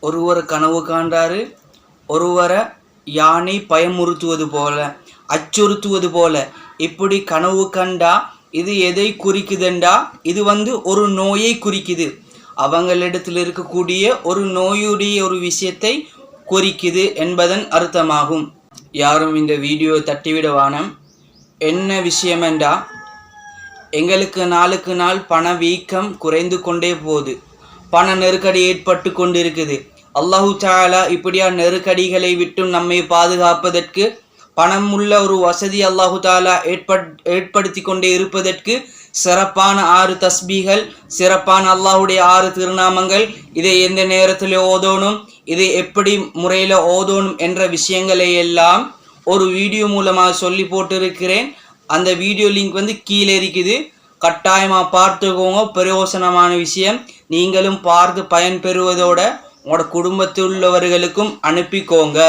ஒருவர் கனவு காண்டார் ஒருவரை யானை பயமுறுத்துவது போல அச்சுறுத்துவது போல. இப்படி கனவு கண்டா இது எதை குறிக்குதுண்டா? இது வந்து ஒரு நோயை குறிக்குது. அவங்களிடத்தில் இருக்கக்கூடிய ஒரு நோயுடைய ஒரு விஷயத்தை குறிக்குது என்பதன் அர்த்தமாகும். யாரும் இந்த வீடியோ தட்டிவிட வானம். என்ன விஷயமெண்டா? எங்களுக்கு நாளுக்கு நாள் பண வீக்கம் குறைந்து கொண்டே போகுது. பண நெருக்கடி ஏற்பட்டு கொண்டிருக்குது. அல்லாஹு தாலா இப்படியா நெருக்கடிகளை விட்டும் நம்மை பாதுகாப்பதற்கு பணம் உள்ள ஒரு வசதி அல்லாஹு தாலா ஏற்பட் ஏற்படுத்தி கொண்டே இருப்பதற்கு சிறப்பான ஆறு தஸ்பீகள் சிறப்பான அல்லாஹுடைய ஆறு திருநாமங்கள் இதை எந்த நேரத்தில் ஓதணும் இதை எப்படி முறையில் ஓதணும் என்ற விஷயங்களை எல்லாம் ஒரு வீடியோ மூலமாக சொல்லி போட்டிருக்கிறேன். அந்த வீடியோ லிங்க் வந்து கீழே இருக்குது. கட்டாயமாக பார்த்துக்கோங்க. பிரயோசனமான விஷயம். நீங்களும் பார்த்து பயன்பெறுவதோட உங்களோட குடும்பத்தில் உள்ளவர்களுக்கும் அனுப்பிக்கோங்க.